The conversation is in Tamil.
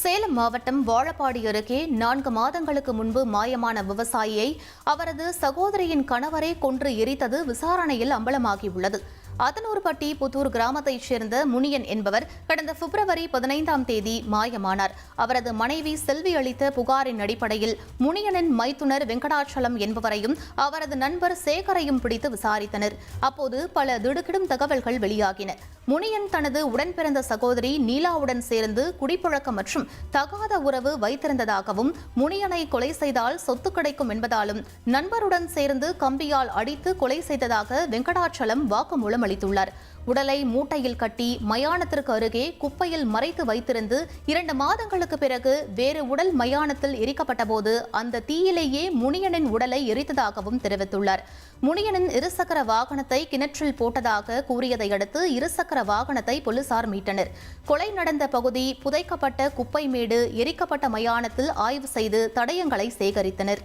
சேலம் மாவட்டம் வாழப்பாடி அருகே நான்கு மாதங்களுக்கு முன்பு மாயமான விவசாயியை அவரது சகோதரியின் கணவரை கொன்று எரித்தது விசாரணையில் அம்பலமாகியுள்ளது. அதனூர்பட்டி புத்தூர் கிராமத்தைச் சேர்ந்த முனியன் என்பவர் கடந்த பிப்ரவரி பதினைந்தாம் தேதி மாயமானார். அவரது மனைவி செல்வி அளித்த புகாரின் அடிப்படையில் முனியனின் மைத்துனர் வெங்கடாச்சலம் என்பவரையும் அவரது நண்பர் சேகரையும் பிடித்து விசாரித்தனர். அப்போது பல திடுக்கிடும் தகவல்கள் வெளியாகின. முனியன் தனது உடன்பிறந்த சகோதரி நீலாவுடன் சேர்ந்து குடிப்பழக்கம் மற்றும் தகாத உறவு வைத்திருந்ததாகவும் முனியனை கொலை செய்தால் சொத்து கிடைக்கும் என்பதாலும் நண்பருடன் சேர்ந்து கம்பியால் அடித்து கொலை செய்ததாக வெங்கடாச்சலம் வாக்குமூலம் அளித்துள்ளார். உடலை மூட்டையில் கட்டி மயானத்திற்கு அருகே குப்பையில் மறைத்து வைத்திருந்து இரண்டு மாதங்களுக்கு பிறகு வேறு உடல் மயானத்தில் எரிக்கப்பட்டபோது அந்த தீயிலேயே முனியனின் உடலை எரித்ததாகவும் தெரிவித்துள்ளார். முனியனின் இருசக்கர வாகனத்தை கிணற்றில் போட்டதாக கூறியதை அடுத்து இருசக்கர வாகனத்தை போலீசார் மீட்டனர். கொலை நடந்த பகுதி புதைக்கப்பட்ட குப்பை மேடு எரிக்கப்பட்ட மயானத்தில் ஆய்வு செய்து தடயங்களை சேகரித்தனர்.